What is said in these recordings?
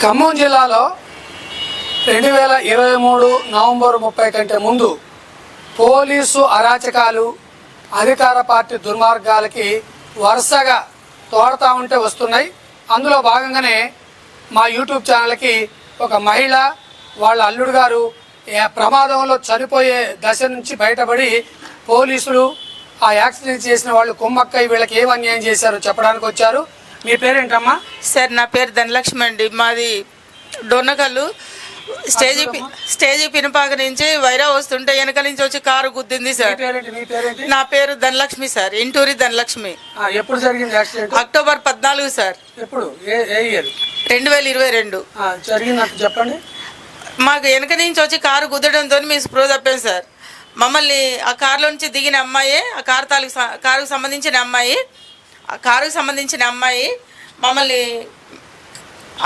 ఖమ్మం జిల్లాలో రెండు వేల ఇరవై మూడు నవంబర్ ముప్పై కంటే ముందు పోలీసు అరాచకాలు అధికార పార్టీ దుర్మార్గాలకి వరుసగా తోడతా ఉంటే వస్తున్నాయి. అందులో భాగంగానే మా యూట్యూబ్ ఛానల్కి ఒక మహిళ వాళ్ళ అల్లుడు గారు ప్రమాదంలో చనిపోయే దశ నుంచి బయటపడి పోలీసులు ఆ యాక్సిడెంట్ చేసిన వాళ్ళు కుమ్మక్కయ్య వీళ్ళకి ఏం అన్యాయం చేశారో చెప్పడానికి వచ్చారు. మీ పేరేంటమ్మా? సార్ నా పేరు ధనలక్ష్మి అండి. మాది డొన్నకల్లు స్టేజీ స్టేజీ పినపాక నుంచి వైరా వస్తుంటే వెనక నుంచి వచ్చి కారు గుద్దింది మీ సార్ మీ నా పేరు ధనలక్ష్మి సార్. ఇంటూరి ధనలక్ష్మి. ఎప్పుడు జరిగింది యాక్సిడెంట్? అక్టోబర్ పద్నాలుగు సార్. ఎప్పుడు? రెండు వేల ఇరవై రెండు. చెప్పండి. మాకు వెనక నుంచి వచ్చి కారు గుద్దడంతో మేము స్ప్రో తప్పాం సార్. మమ్మల్ని ఆ కారులో నుంచి దిగిన అమ్మాయే ఆ కారు తాలూకు కారుకు సంబంధించిన అమ్మాయి కారుకు సంబంధించిన అమ్మాయి మమ్మల్ని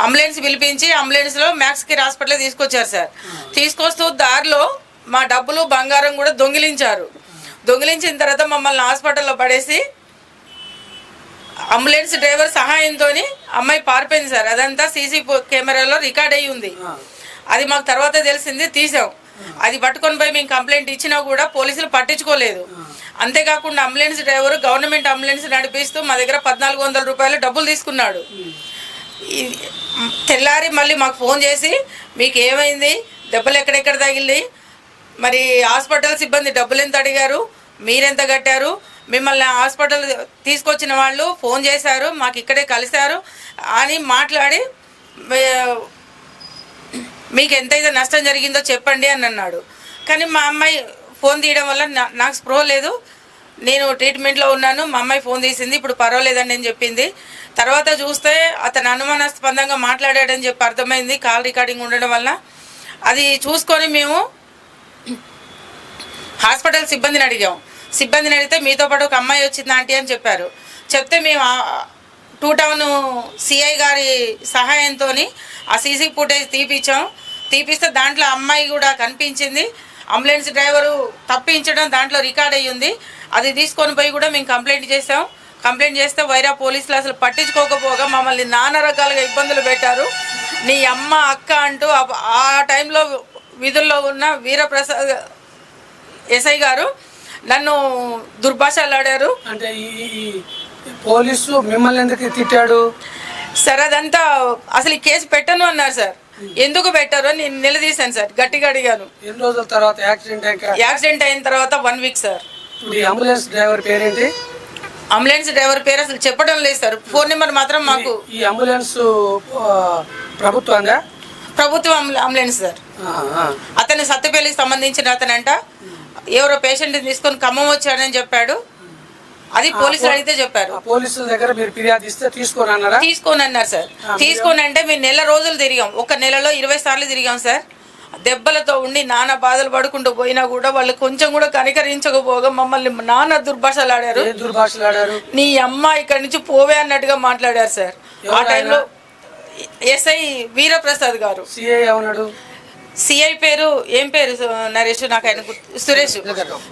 అంబులెన్స్ పిలిపించి అంబులెన్స్లో మ్యాక్స్కి హాస్పిటల్ తీసుకొచ్చారు సార్. తీసుకొస్తూ దారిలో మా డబ్బులు బంగారం కూడా దొంగిలించారు. దొంగిలించిన తర్వాత మమ్మల్ని హాస్పిటల్లో పడేసి అంబులెన్స్ డ్రైవర్ సహాయంతో అమ్మాయి పారిపోయింది సార్. అదంతా సీసీ కెమెరాలో రికార్డ్ అయ్యి ఉంది. అది మాకు తర్వాత తెలిసింది తీసాం. అది పట్టుకొని పోయి మేము కంప్లైంట్ ఇచ్చినా కూడా పోలీసులు పట్టించుకోలేదు. అంతేకాకుండా అంబులెన్స్ డ్రైవర్ గవర్నమెంట్ అంబులెన్స్ నడిపిస్తూ మా దగ్గర పద్నాలుగు వందల రూపాయలు డబ్బులు తీసుకున్నాడు. తెల్లారి మళ్ళీ మాకు ఫోన్ చేసి మీకు ఏమైంది? దెబ్బలు ఎక్కడెక్కడ తగిలి మరి హాస్పిటల్ సిబ్బంది డబ్బులు ఎంత అడిగారు? మీరెంత కట్టారు? మిమ్మల్ని హాస్పిటల్ తీసుకొచ్చిన వాళ్ళు ఫోన్ చేశారు మాకు ఇక్కడే కలిశారు అని మాట్లాడి మీకు ఎంతైతే నష్టం జరిగిందో చెప్పండి అని అన్నాడు. కానీ మా అమ్మాయి ఫోన్ తీయడం వల్ల నా- నాకు స్ప్రో లేదు. నేను ట్రీట్మెంట్లో ఉన్నాను మా అమ్మాయి ఫోన్ తీసింది ఇప్పుడు పర్వాలేదని నేను చెప్పింది. తర్వాత చూస్తే అతను అనుమానాస్పదంగా మాట్లాడాడని చెప్పి అర్థమైంది కాల్ రికార్డింగ్ ఉండడం వల్ల. అది చూసుకొని మేము హాస్పిటల్ సిబ్బందిని అడిగాం. సిబ్బందిని అడిగితే మీతో పాటు ఒక అమ్మాయి వచ్చింది ఆంటీ అని చెప్పారు. చెప్తే మేము టూ టౌన్ సిఐ గారి సహాయంతో ఆ సీసీ ఫుటేజ్ తీపిచ్చాం. తీపిస్తే దాంట్లో అమ్మాయి కూడా కనిపించింది. అంబులెన్స్ డ్రైవరు తప్పించడం దాంట్లో రికార్డ్ అయ్యింది. అది తీసుకొని పోయి కూడా మేము కంప్లైంట్ చేసాం కంప్లైంట్ చేస్తే వైరా పోలీసులు అసలు పట్టించుకోకపోగా మమ్మల్ని నానా రకాలుగా ఇబ్బందులు పెట్టారు. నీ అమ్మ అక్క అంటూ ఆ- టైంలో విధుల్లో ఉన్న వీరప్రసాద్ ఎస్ఐ గారు నన్ను దుర్భాషలాడారు. అంటే ఈ పోలీసు మిమ్మల్ని ఎందుకు తిట్టాడు? సార్ అదంతా అసలు ఈ కేసు పెట్టను అన్నారు సార్. ఎందుకు పెట్టారు నేను నిలదీశాను సార్. గట్టిగా అడిగాను. ఎన్ని రోజుల తర్వాత యాక్సిడెంట్ అయ్యాక? యాక్సిడెంట్ అయిన తర్వాత వన్ వీక్ సార్. ఇప్పుడు ఈ అంబులెన్స్ డ్రైవర్ పేరేంటి? అంబులెన్స్ డ్రైవర్ పేరు అసలు చెప్పడం లేదు సార్. ఫోన్ నెంబర్ మాత్రం మాకు ఈ అంబులెన్స్ ప్రభుత్వంగా ప్రభుత్వం అంబు- అంబులెన్స్ సార్. అతను సత్తుపల్లికి సంబంధించిన అతనంట ఎవరో పేషెంట్ తీసుకొని ఖమ్మం వచ్చాడని చెప్పాడు. అది పోలీసులు అడిగితే చెప్పారు. పోలీసుల దగ్గర మీరు ఫిర్యాదు ఇస్తే తీసుకొని అన్నారా తీసుకొని అన్నారు సార్ తీసుకొని అంటే మేము నెల రోజులు తిరిగాం. ఒక నెలలో ఇరవై సార్లు తిరిగాం సార్. దెబ్బలతో ఉండి నానా బాధలు పడుకుంటూ పోయినా కూడా వాళ్ళు కొంచెం కూడా కనికరించకపోగా మమ్మల్ని నానా దుర్భాషలాడారు. ఏ దుర్భాషలాడారు? నీ అమ్మ ఇక్కడి నుంచి పోవే అన్నట్టుగా మాట్లాడారు సార్. ఆ టైంలో ఎస్ఐ వీరప్రసాద్ గారు. సిఐ అవునాడు సిఐ పేరు ఏం పేరు నరేష్ నాకు ఆయన గుర్తు- సురేష్.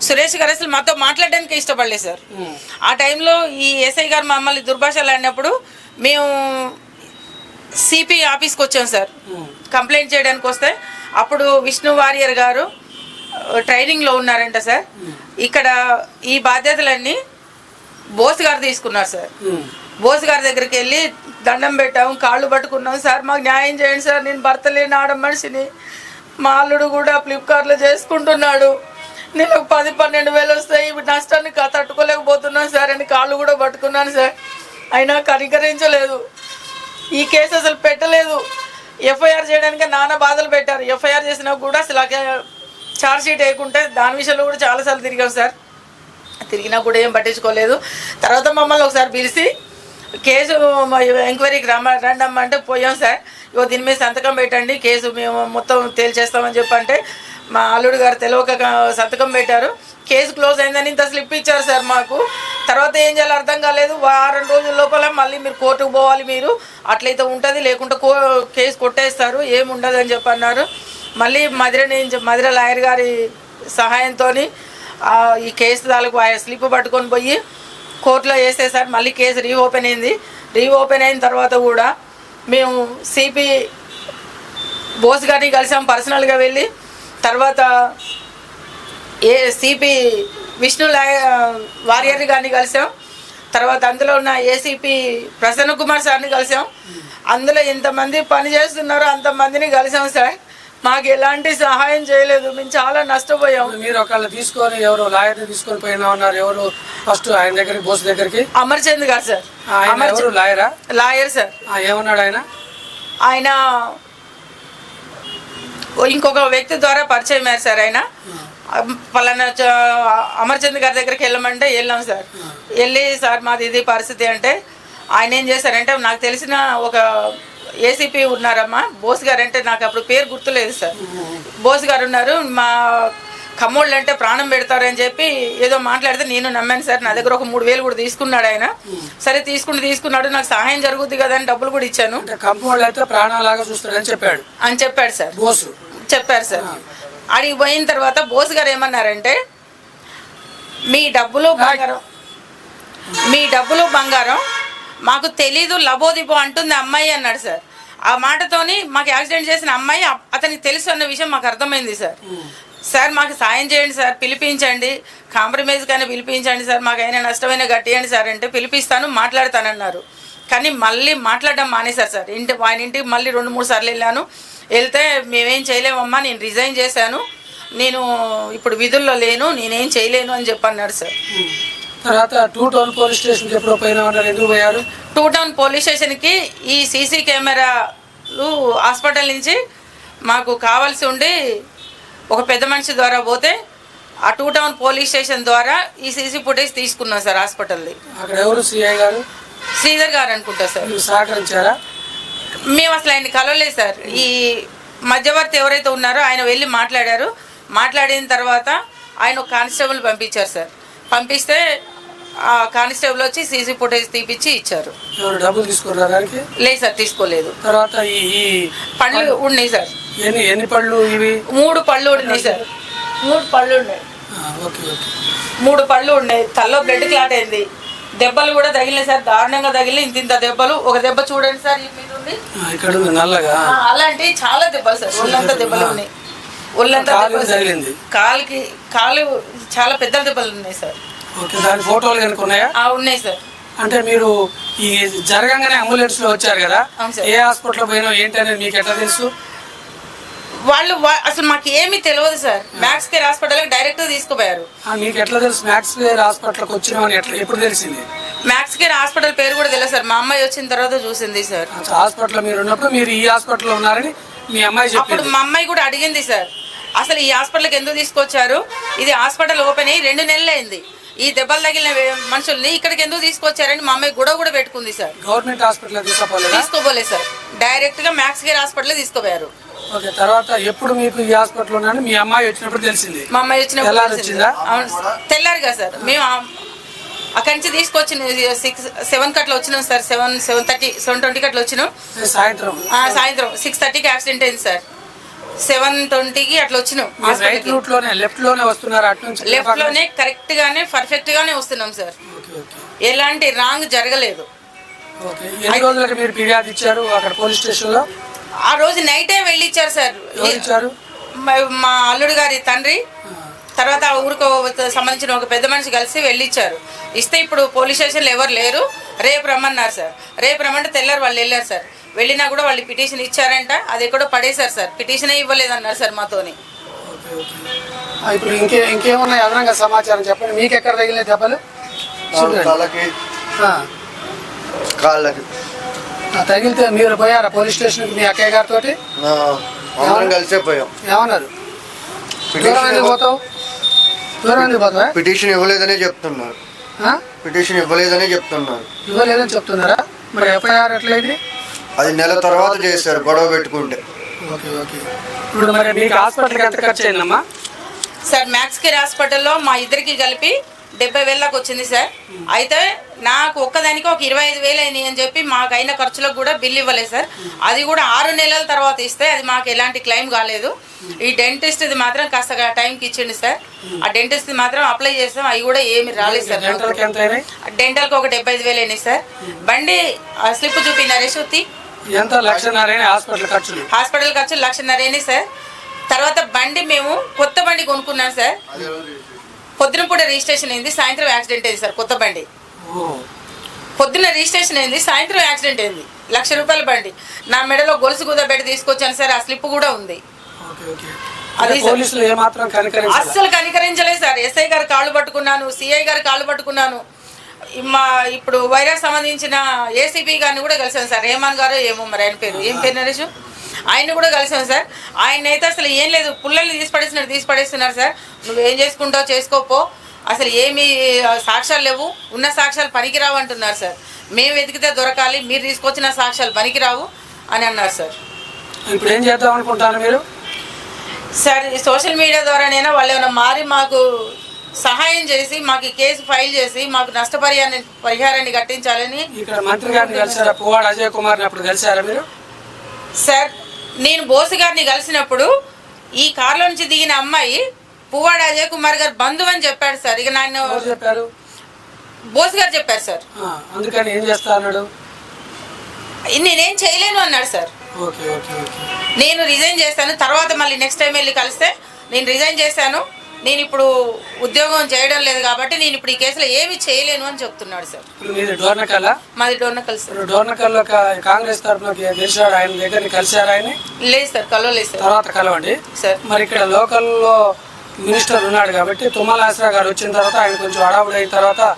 సురేష్ గారు అసలు మాతో మాట్లాడడానికి ఇష్టపడలేదు సార్. ఆ టైంలో ఈ ఎస్ఐ గారు మమ్మల్ని దుర్భాషలు ఆడినప్పుడు మేము సిపి ఆఫీస్కి వచ్చాం సార్. కంప్లైంట్ చేయడానికి వస్తే అప్పుడు విష్ణు వారియర్ గారు ట్రైనింగ్లో ఉన్నారంట సార్. ఇక్కడ ఈ బాధ్యతలన్నీ బోస్ గారు తీసుకున్నారు సార్. బోస్ గారి దగ్గరికి వెళ్ళి దండం పెట్టాము కాళ్ళు పట్టుకున్నాం. సార్ మాకు న్యాయం చేయండి సార్ నేను భర్త లేని ఆడ మనిషిని మా అల్లుడు కూడా ఫ్లిప్కార్ట్లో చేసుకుంటున్నాడు. నేను పది పన్నెండు వేలు వస్తాయి నష్టాన్ని తట్టుకోలేకపోతున్నాను సార్. అని కాళ్ళు కూడా పట్టుకున్నాను సార్. అయినా కనికరించలేదు. ఈ కేసు అసలు పెట్టలేదు. ఎఫ్ఐఆర్ చేయడానికి నానా బాధలు పెట్టారు. ఎఫ్ఐఆర్ చేసినా కూడా అసలు ఛార్జ్ షీట్ వేయకుంటే దాని విషయంలో కూడా చాలాసార్లు తిరిగాం సార్. తిరిగినా కూడా ఏం పట్టించుకోలేదు. తర్వాత మమ్మల్ని ఒకసారి పిలిచి కేసు ఎంక్వైరీకి రమ్మ రండమ్మ అంటే పోయాం సార్. ఇగో దీని మీద సంతకం పెట్టండి. కేసు మేము మొత్తం తేల్చేస్తామని చెప్పంటే మా అల్లుడు గారు తెలియక సంతకం పెట్టారు. కేసు క్లోజ్ అయిందని ఇంత స్లిప్ ఇచ్చారు సార్ మాకు. తర్వాత ఏం చేయాలో అర్థం కాలేదు. వారం రోజుల లోపల మళ్ళీ మీరు కోర్టుకు పోవాలి మీరు. అట్లయితే ఉంటుంది. లేకుంటే కో కేసు కొట్టేస్తారు. ఏముండదు అని చెప్పి అన్నారు మళ్ళీ మధుర నుంచి మధుర లాయర్ గారి సహాయంతో ఈ కేసు తాలూకు ఆయన స్లిప్ పట్టుకొని పోయి కోర్టులో వేసేసారు మళ్ళీ కేసు రీఓపెన్ అయింది. రీఓపెన్ అయిన తర్వాత కూడా మేము సిపి బోస్ గారిని కలిసాం పర్సనల్గా వెళ్ళి. తర్వాత ఏ సిపి విష్ణు వారియర్ గారిని కలిసాం. తర్వాత అందులో ఉన్న ఏసీపీ ప్రసన్న కుమార్ సార్ని కలిసాం. అందులో ఇంతమంది పని చేస్తున్నారో అంతమందిని కలిసాం సార్. మాకు ఎలాంటి సహాయం చేయలేదు. మేము చాలా నష్టపోయాం. మీరు ఒకళ్ళు తీసుకొని ఎవరు లాయర్ని తీసుకొని పోయినా ఉన్నారు. ఎవరు ఫస్ట్ ఆయన దగ్గరికి బోస్ దగ్గరికి? అమర్చంద్ గారు సార్. ఆయన ఎవరు? లాయరా? Lawyer sir. ఏమన్నాడు ఆయన? ఆయన ఇంకొక వ్యక్తి ద్వారా పరిచయం అయ్యారు సార్ ఆయన. పలానా అమర్చంద్ గారి దగ్గరికి వెళ్ళమంటే వెళ్ళాం సార్. వెళ్ళి సార్ మాది ఇది పరిస్థితి అంటే ఆయన ఏం చేశారంటే నాకు తెలిసిన ఒక ఏసీపీ ఉన్నారమ్మా. బోస్ గారు అంటే నాకు అప్పుడు పేరు గుర్తులేదు సార్. బోస్ గారు ఉన్నారు మా కమ్మోళ్ళు అంటే ప్రాణం పెడతారని చెప్పి ఏదో మాట్లాడితే నేను నమ్మాను సార్. నా దగ్గర ఒక మూడు వేలు కూడా తీసుకున్నాడు ఆయన. సరే తీసుకుని తీసుకున్నాడు నాకు సహాయం జరుగుద్ది కదా అని డబ్బులు కూడా ఇచ్చాను. అంటే కంపౌండ్ అయితే ప్రాణాలాగా చూస్తాడని చెప్పాడు. అని చెప్పాడు సార్. బోసు. చెప్పారు సార్. అడిగి పోయిన తర్వాత బోస్ గారు ఏమన్నారంటే మీ డబ్బులు బంగారం మీ డబ్బులు బంగారం మాకు తెలీదు లబోదిబో అంటుంది అమ్మాయి అన్నాడు సార్. ఆ మాటతోని మాకు యాక్సిడెంట్ చేసిన అమ్మాయి అతనికి తెలుసు అన్న విషయం మాకు అర్థమైంది సార్. సార్ మాకు సాయం చేయండి సార్ పిలిపించండి. కాంప్రమైజ్ కానీ పిలిపించండి సార్ మాకు అయినా నష్టమైన గట్టియండి సార్ అంటే పిలిపిస్తాను మాట్లాడతానన్నారు. కానీ మళ్ళీ మాట్లాడడం మానేశారు సార్. ఇంటి ఆయన ఇంటికి మళ్ళీ రెండు మూడు సార్లు వెళ్ళాను. వెళ్తే మేమేం చేయలేమమ్మా నేను రిజైన్ చేశాను. నేను ఇప్పుడు విధుల్లో లేను నేనేం చేయలేను అని చెప్పన్నారు సార్. తర్వాత టూ టౌన్ పోలీస్ స్టేషన్కి ఎప్పుడో పోయినా ఉన్నారు ఎందుకు పోయారు? టూ టౌన్ పోలీస్ స్టేషన్కి ఈ సీసీ కెమెరాలు హాస్పిటల్ నుంచి మాకు కావాల్సి ఉండి ఒక పెద్ద మనిషి ద్వారా పోతే ఆ టూ టౌన్ పోలీస్ స్టేషన్ ద్వారా ఈ సీసీ ఫుటేజ్ తీసుకున్నాం సార్ హాస్పిటల్ది. అక్కడ ఎవరు? సిఐ గారు? శ్రీధర్ గారు అనుకుంటా సార్. సహకరించారా? మేము అసలు ఆయన కలవలేదు సార్. ఈ మధ్యవర్తి ఎవరైతే ఉన్నారో ఆయన వెళ్ళి మాట్లాడారు. మాట్లాడిన తర్వాత ఆయన ఒక కానిస్టేబుల్ పంపించారు సార్. పంపిస్తే ఆ కానిస్టేబుల్ వచ్చి సీసీ ఫుటేజ్ తీపిచ్చి ఇచ్చారు. డబ్బులు తీసుకున్నారు లేదు సార్ తీసుకోలేదు. తర్వాత ఈ పళ్ళు ఉన్నాయి సార్. ఎన్ని ఎన్ని పళ్ళు ఇవి? మూడు పళ్ళు ఉన్నాయి సార్. మూడు పళ్ళు ఉన్నాయి. ఆ, ఓకే ఓకే. మూడు పళ్ళు ఉన్నాయి. తల్లో బ్లడ్ క్లాట్ అయింది. దెబ్బలు కూడా తగిలినాయి సార్. దారుణంగా తగిలి ఇంత ఇంత దెబ్బలు. ఒక దెబ్బ చూడండి సార్ ఈ మీద ఉంది. ఆ, ఇక్కడ ఉంది నల్లగా. ఆ, అలాంటి చాలా దెబ్బలు సార్. ఒళ్ళంతా దెబ్బలు ఉన్నాయి. ఒళ్ళంతా. తగిలింది. కాలుకి కాలు చాలా పెద్ద దెబ్బలు ఉన్నాయి సార్. ఓకే దాని ఫోటోలు కనుక ఉన్నాయా? ఆ ఉన్నాయి సార్. అంటే మీరు ఈ జరగంగానే అంబులెన్స్లో వచ్చారు కదా? అవును సార్. ఏ హాస్పిటల్ పోయినా ఏంటి అనేది మీకు ఎట్లా తెలుసు? వాళ్ళు వా- అసలు మాకు ఏమీ తెలియదు సార్. మ్యాక్స్ కేర్ హాస్పిటల్కి డైరెక్ట్ తీసుకుపోయారు. ఆ, మీకు ఎట్లా తెలుసు? మ్యాక్స్ వేర్ హాస్పిటల్కి వచ్చినామని ఎట్లా ఎప్పుడు తెలిసింది? మ్యాక్స్ కేర్ హాస్పిటల్ పేరు కూడా తెలియదు సార్. మా అమ్మాయి వచ్చిన తర్వాత చూసింది సార్. హాస్పిటల్ మీరు ఉన్నప్పుడు మీరు ఈ హాస్పిటల్లో ఉన్నారని మీ అమ్మాయి అప్పుడు మా అమ్మాయి కూడా అడిగింది సార్. అసలు ఈ హాస్పిటల్కి ఎందుకు తీసుకొచ్చారు? ఇది హాస్పిటల్ ఓపెన్ అయ్యి రెండు నెలలు అయింది. ఈ దెబ్బలు తగిలిన మనుషుల్ని ఇక్కడికి ఎందుకు తీసుకొచ్చారని మా అమ్మాయి గొడవ కూడా పెట్టుకుంది సార్. గవర్నమెంట్ హాస్పిటల్ తీసుకోపోలేదా? సార్. డైరెక్ట్గా మ్యాక్స్ కేర్ హాస్పిటల్ తీసుకుపోయారు. ఓకే తర్వాత ఎప్పుడు మీకు ఈ హాస్పిటల్ మీ అమ్మాయి వచ్చినప్పుడు తెలిసింది? మా అమ్మాయి వచ్చినప్పుడు తెల్లారి సార్. తెల్లారిగా సార్. మేము అక్కడి నుంచి తీసుకొచ్చిన సిక్స్ సెవెన్ కట్ల వచ్చినాం sir. Seven seven thirty seven twenty కట్ల వచ్చినాం. సాయంత్రం. సాయంత్రం. సిక్స్ థర్టీకి యాక్సిడెంట్ అయింది సార్. సెవెన్ ట్వంటీకి అట్లా వచ్చినాం. మీరు రైట్ హాస్పిటల్కి రూట్లోనే లెఫ్ట్లోనే వస్తున్నారు అటు నుంచి లెఫ్ట్లోనే కరెక్ట్ గానే పర్ఫెక్ట్ గానే వస్తున్నాం సార్. ఎలాంటి రాంగ్ జరగలేదు. ఎన్ని రోజులకి మీరు ఫిర్యాదు ఇచ్చారు అక్కడ పోలీస్ స్టేషన్లో ఆ రోజు నైటే వెళ్ళి ఇచ్చారు సార్. మా అల్లుడు గారి తండ్రి తర్వాత ఆ ఊరికి సంబంధించిన ఒక పెద్ద మనిషి కలిసి వెళ్ళిచ్చారు. ఇస్తే ఇప్పుడు పోలీస్ స్టేషన్లో ఎవరు లేరు. రేపు రమ్మన్నారు సార్. రేపు రమ్మంటే తెల్లారు వాళ్ళు వెళ్ళారు సార్. వెళ్ళినా కూడా వాళ్ళు పిటిషన్ ఇచ్చారంట. అది ఎక్కడో పడేశారు సార్. పిటిషనే ఇవ్వలేదన్నారు సార్ మాతోని. Okay okay. ఆ, ఇప్పుడు ఇంకే ఇంకేమున్నాయి అదనంగా సమాచారం చెప్పండి. మీకు ఎక్కడ తగిలిన దెబ్బలు? కాళ్ళకి. ఆ, తగిలితే మీరు పోయారా పోలీస్ స్టేషన్కి మీ అక్కయ్య గారితో కలిసే పోయాం. ఏమన్నారు? పోతావా? పిటిషన్ ఇవ్వలేదనే చెప్తున్నారు? పిటిషన్ ఇవ్వలేదనే చెప్తున్నారు. ఇవ్వలేదని చెప్తున్నారా? మరి ఎఫ్ఐఆర్ ఎట్లయింది? అది నెల తర్వాత చేశారు గొడవ పెట్టుకుంటే. Okay okay. ఇప్పుడు మరి మీకు హాస్పిటల్కి ఎంత ఖర్చు అయిందమ్మా సార్ మ్యాక్స్ కేర్ హాస్పిటల్లో మా ఇద్దరికి కలిపి డెబ్బై వేలకు వచ్చింది సార్. అయితే నాకు ఒక్కదానికి ఒక ఇరవై ఐదు వేలు అయినాయి అని చెప్పి మాకు అయిన ఖర్చులకు కూడా బిల్ ఇవ్వలేదు సార్. అది కూడా ఆరు నెలల తర్వాత ఇస్తే అది మాకు ఎలాంటి క్లెయిమ్ కాలేదు. ఈ డెంటిస్ట్ ఇది మాత్రం కాస్త టైంకి ఇచ్చిండు సార్. ఆ డెంటిస్ట్ మాత్రం అప్లై చేస్తాం అవి కూడా ఏమి రాలేదు సార్. డెంటల్కి అయినాయి? ఒక డెబ్బై ఐదు వేలు అయినాయి సార్. బండి స్లిప్ చూపి నరేష్ ఉత్తి. ఎంత? లక్షన్నర హాస్పిటల్ ఖర్చులు. ఖర్చు లక్షన్నరేని సార్. తర్వాత బండి మేము కొత్త బండి కొనుక్కున్నాం సార్. పొద్దున పూట రిజిస్ట్రేషన్ అయింది సాయంత్రం యాక్సిడెంట్ అయింది సార్ కొత్త బండి. ఓ, పొద్దున్న రిజిస్ట్రేషన్ అయింది సాయంత్రం యాక్సిడెంట్ అయింది లక్ష రూపాయల బండి. నా మెడలో గొలుసు కుదబెట్టి తీసుకొచ్చాను సార్ ఆ స్లిప్ కూడా ఉంది. అస్సలు కనికరించలేదు సార్. ఎస్ఐ గారు కాళ్ళు పట్టుకున్నాను సిఐ గారు కాళ్ళు పట్టుకున్నాను. మా ఇప్పుడు వైరస్ సంబంధించిన ఏసీపీ గారిని కూడా కలిసాను సార్. రేమాన్ గారు ఏమో మరి ఆయన పేరు. ఏం పేరు నరేష్? ఆయన కూడా కలిసాను సార్. ఆయన అయితే అసలు ఏం లేదు పుల్లల్ని తీసి పడేస్తున్నారు తీసి పడేస్తున్నారు సార్. నువ్వేం చేసుకుంటావు చేసుకోపో. అసలు ఏమి సాక్ష్యాలు లేవు. ఉన్న సాక్ష్యాలు పనికిరావు అంటున్నారు సార్. మేము వెతికితే దొరకాలి మీరు తీసుకొచ్చిన సాక్ష్యాలు పనికిరావు అని అన్నారు సార్. ఇప్పుడు ఏం చేద్దాం అనుకుంటాను మీరు? సార్ ఈ సోషల్ మీడియా ద్వారానైనా వాళ్ళు ఏమైనా మారి మాకు సహాయం చేసి మాకు ఈ కేసు ఫైల్ చేసి మాకు నష్టపరిహారాన్ని పరిహారాన్ని కట్టించాలని ఇక్కడ మంత్రి గారిని కలిసారా? పువ్వాడ అజయ్ కుమార్ని అప్పుడు కలిసారా మీరు? సార్ నేను బోసు గారిని కలిసినప్పుడు ఈ కారులో నుంచి దిగిన అమ్మాయి పువ్వాడ అజయ్ కుమార్ గారు బంధువు అని చెప్పాడు సార్. ఇక నన్ను చెప్పారు? బోసు గారు చెప్పారు సార్. అందుకని ఏం చేస్తా అన్నాడు? నేనేం చేయలేను అన్నాడు సార్. Okay okay okay. నేను రిజైన్ చేశాను. తర్వాత మళ్ళీ నెక్స్ట్ టైం వెళ్ళి కలిస్తే నేను రిజైన్ చేశాను. నేను ఇప్పుడు ఉద్యోగం చేయడం లేదు కాబట్టి నేను ఇప్పుడు ఈ కేసులో ఏమి చేయలేను అని చెప్తున్నాడు సార్. ఇప్పుడు మీది డోర్నకల్ సార్. కా- కాంగ్రెస్ తరఫున ఆయన దగ్గర ఆయన లేదు సార్ కలవలేదు సార్. తర్వాత కలవండి. సార్. మరి ఇక్కడ లోకల్లో మినిస్టర్ ఉన్నాడు కాబట్టి తుమ్మల ఆసరా గారు వచ్చిన తర్వాత ఆయన కొంచెం హడావుడి అయిన తర్వాత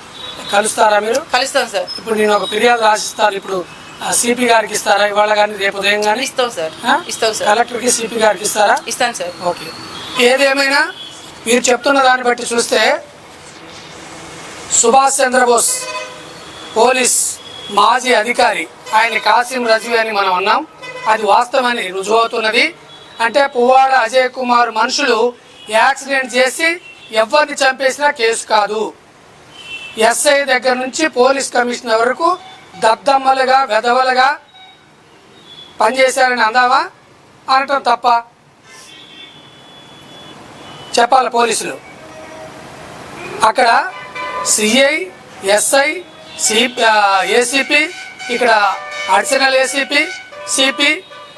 కలుస్తారా మీరు? కలుస్తాం సార్. ఇప్పుడు నేను ఒక ఫిర్యాదు రాసిస్తారు ఇప్పుడు సిపి గారికి ఇస్తారా? ఇవాళ కానీ రేపు ఉదయం కానీ? ఇస్తాం సార్. ఇస్తాం సార్. కలెక్టర్కి సిపి గారికి ఇస్తారా? ఇస్తాను సార్. ఓకే. ఏదేమైనా మీరు చెప్తున్న దాన్ని బట్టి చూస్తే సుభాష్ చంద్రబోస్ పోలీస్ మాజీ అధికారి. ఆయన కాసిం రజీ అని మనం అన్నాం. అది వాస్తవాన్ని రుజువవుతున్నది. అంటే పువ్వాడ అజయ్ కుమార్ మనుషులు యాక్సిడెంట్ చేసి ఎవరిని చంపేసినా కేసు కాదు. ఎస్ఐ దగ్గర నుంచి పోలీస్ కమిషనర్ వరకు దద్దమ్మలుగా వెధవలుగా పనిచేశారని అందావా? అనటం తప్ప చెప్పాలి పోలీసులు. అక్కడ సిఐ ఎస్ఐ సి ఏసీపీ ఇక్కడ అడిషనల్ ఏసీపీ సిపి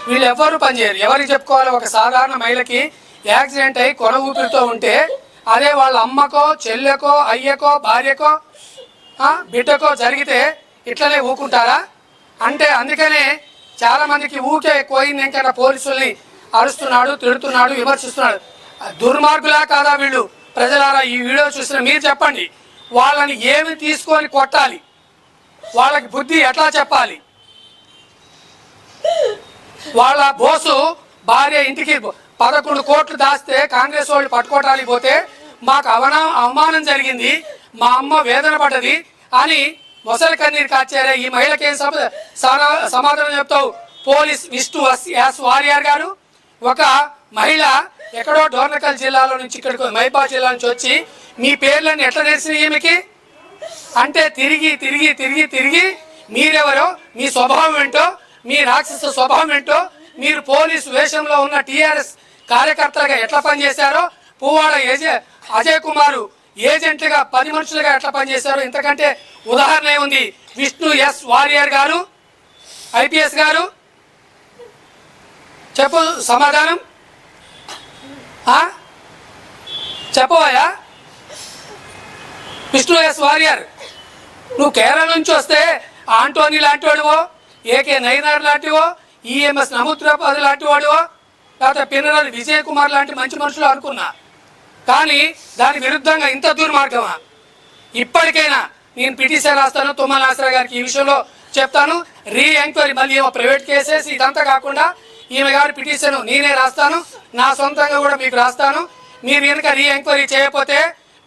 వీళ్ళు ఎవరు పనిచేయరు. ఎవరికి చెప్పుకోవాలి? ఒక సాధారణ మహిళకి యాక్సిడెంట్ అయి కొన ఊపిరితో ఉంటే అదే వాళ్ళ అమ్మకో చెల్లెకో అయ్యకో భార్యకో బిడ్డకో జరిగితే ఇట్లనే ఊకుంటారా? అంటే అందుకనే చాలామందికి ఊకే ఎక్కువైంది ఇంకైనా పోలీసుల్ని అరుస్తున్నాడు తిడుతున్నాడు విమర్శిస్తున్నాడు. దుర్మార్గులా కాదా వీళ్ళు? ప్రజలారా ఈ వీడియో చూసిన మీరు చెప్పండి. వాళ్ళని ఏమి తీసుకొని కొట్టాలి? వాళ్ళకి బుద్ధి ఎట్లా చెప్పాలి? వాళ్ళ బోసు భార్య ఇంటికి పదకొండు కోట్లు దాస్తే కాంగ్రెస్ వాళ్ళు పట్టుకోవటానికి పోతే మాకు అవనా అవమానం జరిగింది. మా అమ్మ వేదన పడ్డది అని మొసలి కన్నీరు కాచారే ఈ మహిళకి ఏం సమాధానం చెప్తావు? పోలీస్ విష్ణు యాస్ వారియర్ గారు. ఒక మహిళ ఎక్కడో డోర్నకల్ జిల్లాలో నుంచి ఇక్కడికి మైబా జిల్లా నుంచి వచ్చి మీ పేర్లను ఎట్లా తెలిసిన ఈమెకి? అంటే తిరిగి తిరిగి తిరిగి తిరిగి మీరెవరో మీ స్వభావం ఏంటో మీ రాక్షస స్వభావం ఏంటో మీరు పోలీసు వేషంలో ఉన్న టీఆర్ఎస్ కార్యకర్తలుగా ఎట్లా పనిచేశారో పువ్వాడ ఏజె అజయ్ కుమారు ఏజెంట్లుగా పది మనుషులుగా ఎట్లా పనిచేశారో ఇంతకంటే ఉదాహరణ ఏముంది? Vishnu S Warrier garu IPS garu. చెప్పు సమాధానం. చెప్పవయ్యా? విష్ణు ఎస్ వారియర్ నువ్వు కేరళ నుంచి వస్తే ఆంటోనీ లాంటి వాడివో ఏకే నయనార్ లాంటివో ఈఎంఎస్ నముద్రపాది లాంటి వాడివో లేకపోతే పిన్నరది విజయ్ కుమార్ లాంటి మంచి మనుషులు అనుకున్నా. కానీ దాని విరుద్ధంగా ఇంత దుర్మార్గమా ఇప్పటికైనా నేను పిటిషన్ రాస్తాను తుమ్మల ఆసరా గారికి ఈ విషయంలో చెప్తాను. రీ ఎంక్వైరీ మళ్ళీ ఏమో ప్రైవేట్ కేసెస్ ఇదంతా కాకుండా ఈమె గారి పిటిషన్ నేనే రాస్తాను నా సొంతంగా కూడా మీకు రాస్తాను. మీరు కనుక రీ ఎంక్వైరీ చేయకపోతే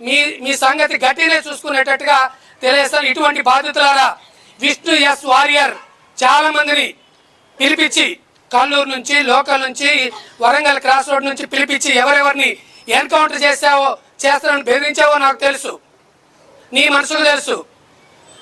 మీ మీ సంగతి గట్టినే చూసుకునేటట్టుగా తెలియజేస్తాను. ఇటువంటి బాధితులారా విష్ణు ఎస్ వారియర్ చాలా మందిని పిలిపించి కల్లూరు నుంచి లోకల్ నుంచి వరంగల్ క్రాస్ రోడ్ నుంచి పిలిపించి ఎవరెవరిని ఎన్కౌంటర్ చేసావో చేస్తానని బెదిరించావో నాకు తెలుసు. నీ మనసుకు తెలుసు.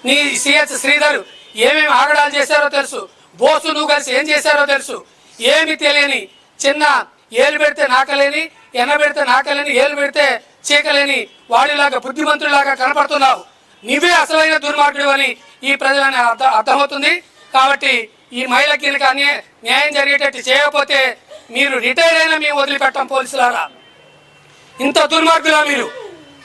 నీ సిహెచ్ శ్రీధర్ ఏమేమి ఆగడాలు చేశారో తెలుసు. బోసు నువ్వు కలిసి ఏం చేశారో తెలుసు. ఏమి తెలియని చిన్న ఏలు పెడితే నాకలేని ఎనబెడితే నాకలేని ఏలు పెడితే చీకలేని వాడిలాగా బుద్ధిమంతుడిలాగా కనపడుతున్నావు. నీవే అసలైన దుర్మార్గుడు అని ఈ ప్రజలని అర్థం అర్థమవుతుంది. కాబట్టి ఈ మహిళకి కానీ న్యాయం జరిగేటట్టు చేయకపోతే మీరు రిటైర్ అయినా మేము వదిలిపెట్టాం పోలీసులారా. ఇంత దుర్మార్గులా మీరు.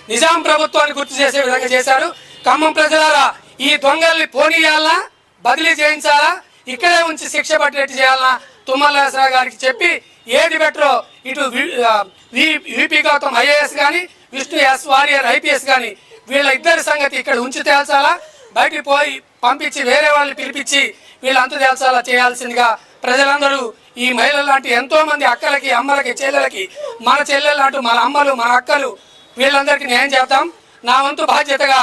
నిజాం ప్రభుత్వాన్ని గుర్తు చేసే విధంగా చేశారు. ఖమ్మం ప్రజలారా ఈ దొంగల్ని పోనీయాలా? బదిలీ చేయించాలా? ఇక్కడే ఉంచి శిక్ష పట్టేట్టు చేయాలా? తుమ్మలరావు గారికి చెప్పి ఏది బెటరో ఇటు వి- విపి గౌతమ్ ఐఏఎస్ కానీ విష్ణు ఎస్ వారియర్ ఐపీఎస్ కానీ వీళ్ళ ఇద్దరి సంగతి ఇక్కడ ఉంచి తేల్చాలా? బయటికి పోయి పంపించి వేరే వాళ్ళని పిలిపించి వీళ్ళంతా తేల్చాలా? చేయాల్సిందిగా ప్రజలందరూ ఈ మహిళల లాంటి ఎంతో మంది అక్కలకి అమ్మలకి చెల్లెలకి మన చెల్లెలు లాంటి మన అమ్మలు మన అక్కలు వీళ్ళందరికీ న్యాయం చేద్దాం నా వంతు బాధ్యతగా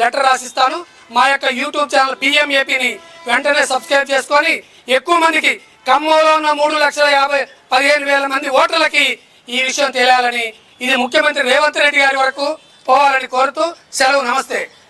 లెటర్ రాసిస్తాను. మా యొక్క యూట్యూబ్ ఛానల్ పిఎంఏపిని వెంటనే సబ్స్క్రైబ్ చేసుకొని ఎక్కువ మందికి ఖమ్మంలో ఉన్న మూడు లక్షల యాభై పదిహేను వేల మంది ఓటర్లకి ఈ విషయం తెలియాలని ఇది ముఖ్యమంత్రి రేవంత్ రెడ్డి గారి వరకు పోవాలని కోరుతూ సెలవు నమస్తే.